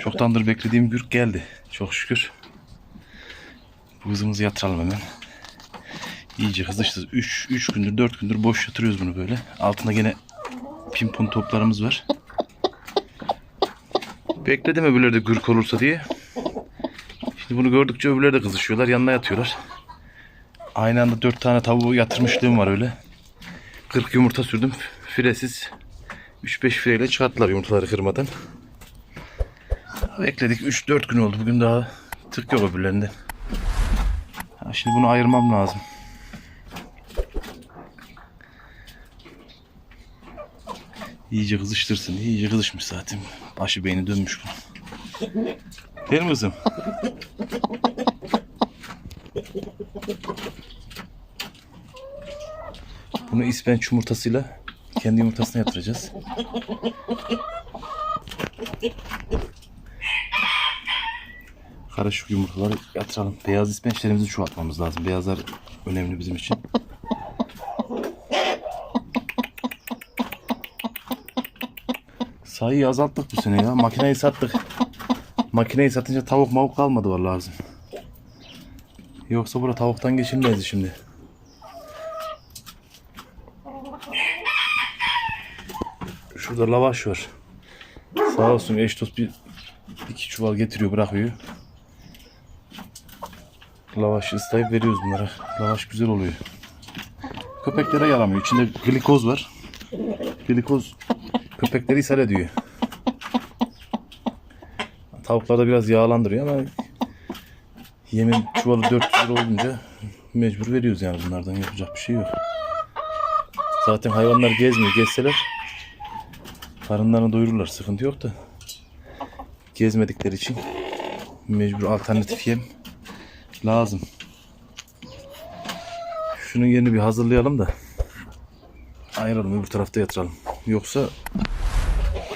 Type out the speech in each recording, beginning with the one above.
Çoktandır beklediğim gürk geldi. Çok şükür. Bu hızımızı yatıralım hemen. İyice hızlı 3 3 gündür 4 gündür boş yatırıyoruz bunu böyle. Altında gene pimpon toplarımız var. Bekledim öbürleri de gürk olursa diye. Şimdi bunu gördükçe öbürleri de kızışıyorlar. Yanına yatıyorlar. Aynı anda 4 tane tavuğu yatırmışlığım var öyle. 40 yumurta sürdüm. Firesiz 3-5 fireyle çıkarttılar yumurtaları kırmadan. Bekledik 3-4 gün oldu. Bugün daha tık yok öbürlerinden. Şimdi bunu ayırmam lazım. İyice kızıştırsın. İyice kızışmış zaten. Başı beyni dönmüş bu. Değil mi kızım? Bunu ispenç yumurtasıyla kendi yumurtasına yatıracağız. Karışık yumurtaları yatıralım. Beyaz ispençlerimizi çoğaltmamız lazım. Beyazlar önemli bizim için. Sayıyı azalttık bu sene ya. Makineyi sattık. Makineyi satınca tavuk mavuk kalmadı vallahi lazım. Yoksa bura tavuktan geçilmezdi şimdi. Şurada lavaş var. Sağ olsun eş dost bir iki çuval getiriyor bırakıyor. Lavaşı ıslayıp veriyoruz bunlara. Lavaş güzel oluyor. Köpeklere yaramıyor. İçinde glikoz var. Glikoz köpekleri ishal ediyor. Tavuklarda biraz yağlandırıyor ama yemin çuvalı 400 lira olunca mecbur veriyoruz yani bunlardan yapacak bir şey yok. Zaten hayvanlar gezmiyor. Gezseler karınlarını doyururlar. Sıkıntı yok da gezmedikleri için mecbur alternatif yem lazım. Şunun yerini bir hazırlayalım da ayıralım öbür tarafta yatıralım. Yoksa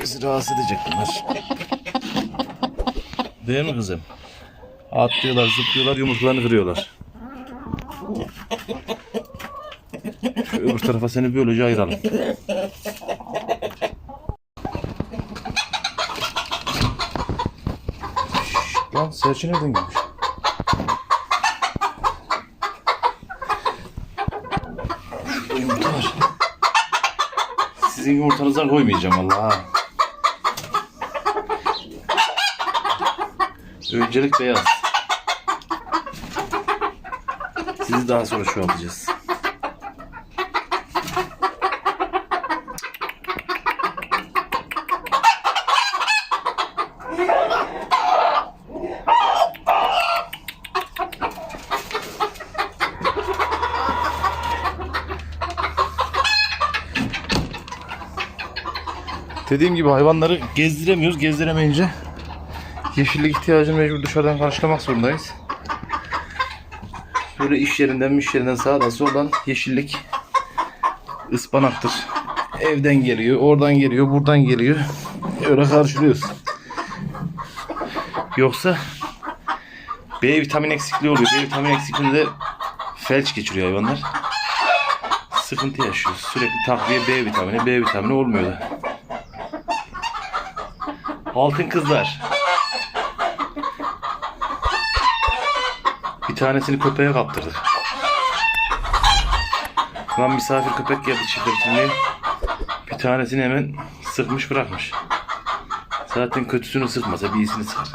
bizi rahatsız edecek bunlar. Değil mi kızım? Atlıyorlar, zıplıyorlar, yumurtalarını kırıyorlar. Şu öbür tarafa seni böylece ayıralım. Serçe nereden gelmiş? Şurada yumurta var. Sizin yumurtanızdan koymayacağım Allah. Öncelik beyaz. Sizi daha sonra şu yapacağız. Dediğim gibi hayvanları gezdiremiyoruz. Gezdiremeyince yeşillik ihtiyacını mecbur dışarıdan karşılamak zorundayız. Böyle iş yerinden, iş yerinden sağdan soldan yeşillik ıspanaktır. Evden geliyor, oradan geliyor, buradan geliyor. Öyle karşılıyoruz. Yoksa B vitamin eksikliği oluyor. B vitamin eksikliğinde felç geçiriyor hayvanlar. Sıkıntı yaşıyoruz. Sürekli takviye B vitamini, B vitamini olmuyor da. Altın kızlar. Bir tanesini köpeğe kaptırdık. Lan misafir köpek geldi çiftleştirmeye. Bir tanesini hemen sıkmış bırakmış. Zaten kötüsünü sıkmasa bir iyisini sıkar.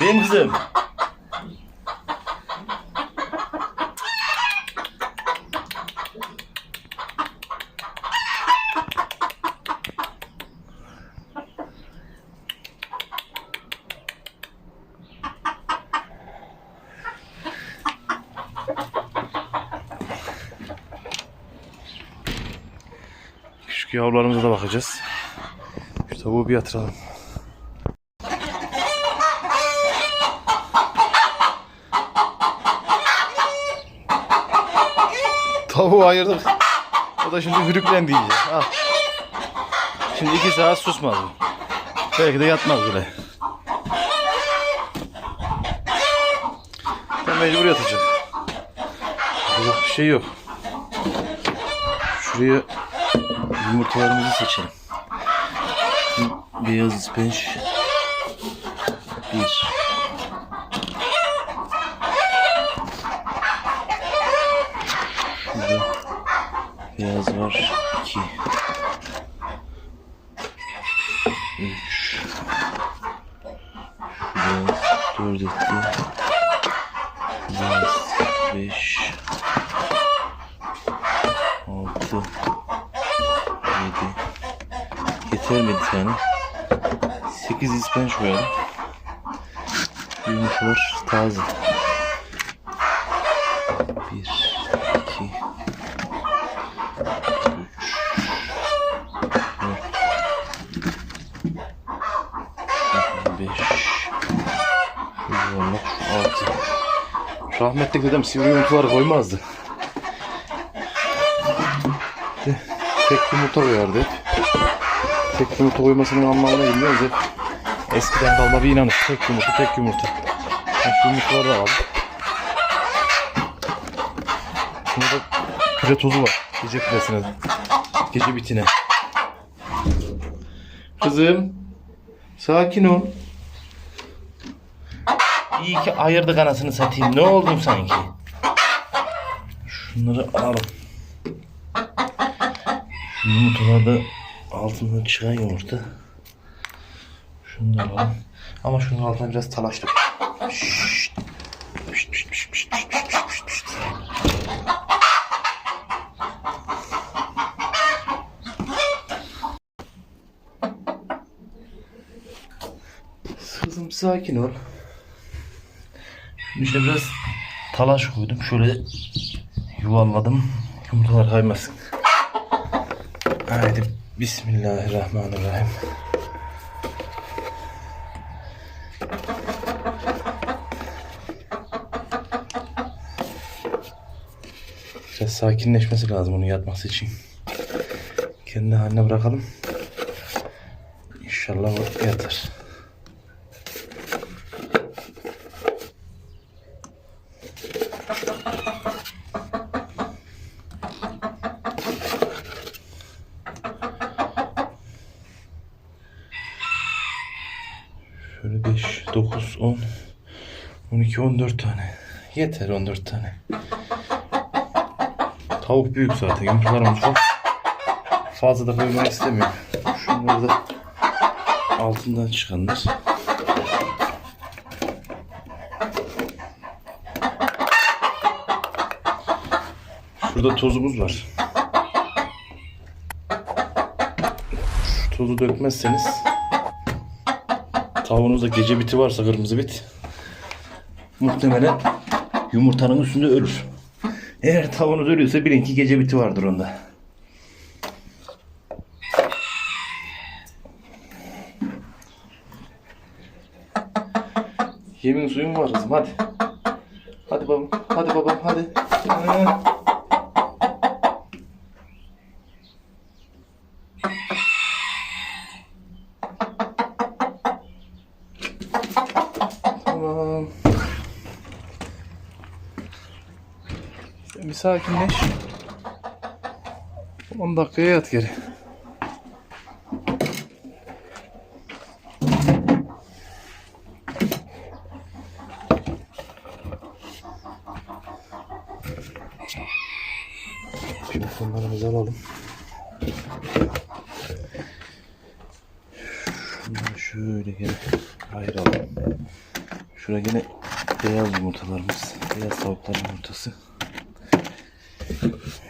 Benim kızım. Küçük yavrularımıza da bakacağız. Şu tavuğu bir yatıralım. Tavuğu ayırdık. O da şimdi hürüklendi iyice. Al. Şimdi iki saat susmaz. Belki de yatmaz bile. Ben mecbur yatacak. Yok bir şey yok. şuraya yumurtalarımızı seçelim. Beyaz ispenç 1 Şurada beyaz var. 2 3 Şurada 4 etti. 5 6 bir tane? Sekiz ispenç koyalım. Yumurtalar taze. Bir, iki, üç, dört, beş, yuvarlak altı. Rahmetli dedem sivri yumurtaları koymazdı. Tek yumurta koyardı hep. Tek yumurta koymasının anlamını bilmiyoruz hep. Eskiden kalma bir inanış. Tek yumurta, tek yumurta. Bak yumurtaları da aldım. Burada püre tozu var. Gece püresine. Gece bitine. Kızım. Sakin ol. İyi ki ayırdık anasını satayım. Ne oldun sanki? Şunları alalım. Şu yumurtalarda altından çıkan yumurta. Şunu da alalım. Ama şunun altına biraz pişt, pişt. Kızım sakin ol. İşte biraz talaş koydum. Şöyle yuvarladım. Yumurtalar kaymasın. Haydi Bismillahirrahmanirrahim. Biraz sakinleşmesi lazım onu yatması için. Kendi haline bırakalım. İnşallah o yatar. Şöyle 5, 9, 10, 12, 14 tane. Yeter 14 tane. Tavuk büyük zaten. Yumurtalarımız çok. Fazla da koymak istemiyorum. Şunları da altından çıkanlar. Şurada tozumuz var. Şu tozu dökmezseniz tavuğunuzda gece biti varsa kırmızı bit muhtemelen yumurtanın üstünde ölür. Eğer tavuğunuz ölüyorsa bilin ki gece biti vardır onda. Yemin suyum var kızım hadi. Hadi babam, hadi babam, hadi. Ha. Tamam. Sen bir sakinleş. 10 dakikaya yat geri. Telefonlarımızı alalım. Şunları şöyle gene ayıralım. Şuraya gene beyaz yumurtalarımız. Beyaz tavukların yumurtası.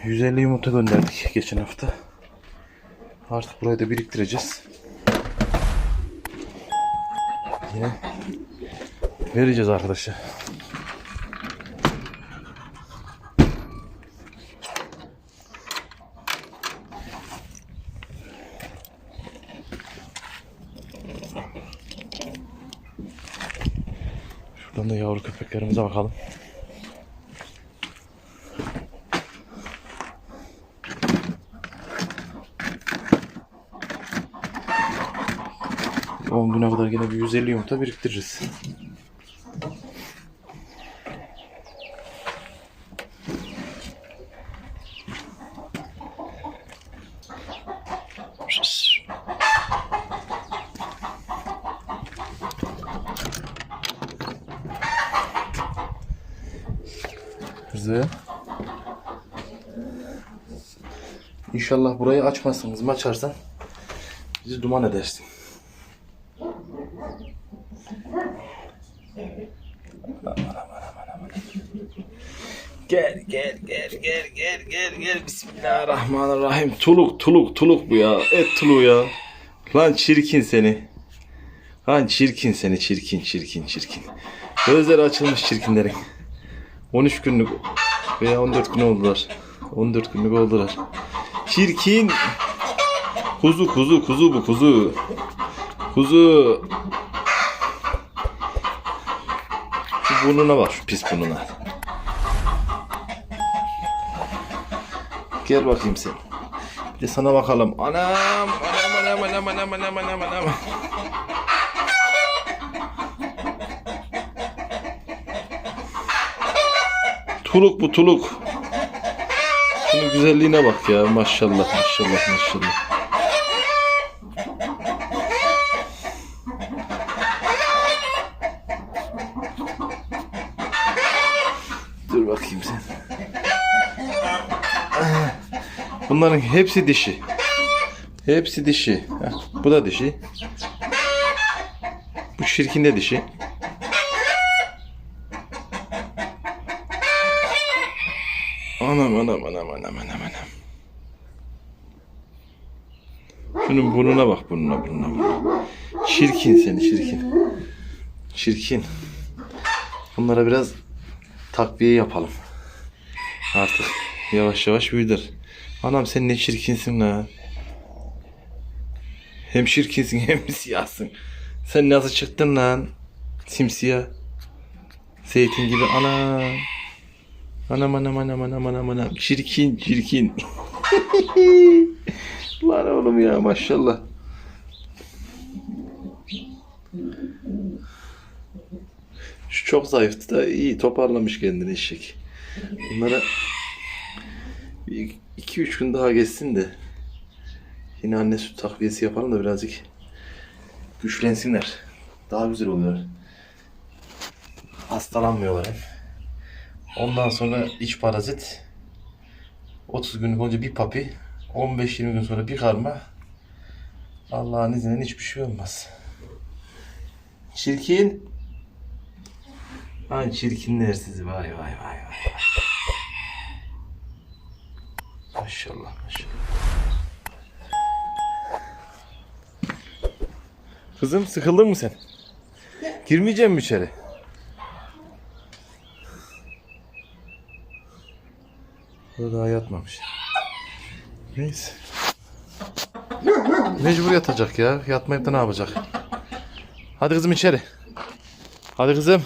150 yumurta gönderdik geçen hafta. Artık burayı da biriktireceğiz. Yine vereceğiz arkadaşlar. Şuradan da yavru köpeklerimize bakalım. 10 güne kadar yine bir 150 yumurta biriktiririz. Güzel. İnşallah burayı açmazsınız. Açarsan bizi duman edersin. Gel gel gel gel gel gel gel Bismillahirrahmanirrahim. Tuluk tuluk tuluk bu ya. Et tuluğu ya. Lan çirkin seni. Lan çirkin seni çirkin çirkin çirkin. Gözleri açılmış çirkinlerin. 13 günlük veya 14 gün oldular. 14 günlük oldular. Çirkin. Kuzu kuzu kuzu bu kuzu. Kuzu. Şu burnuna bak şu pis burnuna. Gel bakayım sen. Bir de sana bakalım. Anam, anam, anam, anam, anam, anam, anam, anam. Tuluk bu tuluk. Şunun güzelliğine bak ya. Maşallah, maşallah, maşallah. Dur bakayım sen. Bunların hepsi dişi. Hepsi dişi. Heh, bu da dişi. Bu şirkin de dişi. Anam anam anam anam anam anam. Şunun burnuna bak burnuna burnuna. burnuna. Çirkin seni çirkin. Çirkin. Bunlara biraz takviye yapalım. Artık yavaş yavaş büyüdür. Anam sen ne çirkinsin la. Hem çirkinsin hem siyahsın. Sen nasıl çıktın lan? Simsiyah. Zeytin gibi ana. Anam anam anam anam anam anam. Çirkin çirkin. lan oğlum ya maşallah. Şu çok zayıftı da iyi toparlamış kendini eşek. Bunlara 2-3 gün daha geçsin de yine anne süt takviyesi yapalım da birazcık güçlensinler. Daha güzel oluyor. Hastalanmıyorlar hem. Ondan sonra iç parazit 30 gün boyunca bir papi 15-20 gün sonra bir karma Allah'ın izniyle hiçbir şey olmaz. Çirkin. Ay çirkinler sizi vay vay vay vay. Maşallah maşallah. Kızım sıkıldın mı sen? Girmeyecek mi içeri? O daha yatmamış. Neyse. Mecbur yatacak ya. Yatmayıp da ne yapacak? Hadi kızım içeri. Hadi kızım.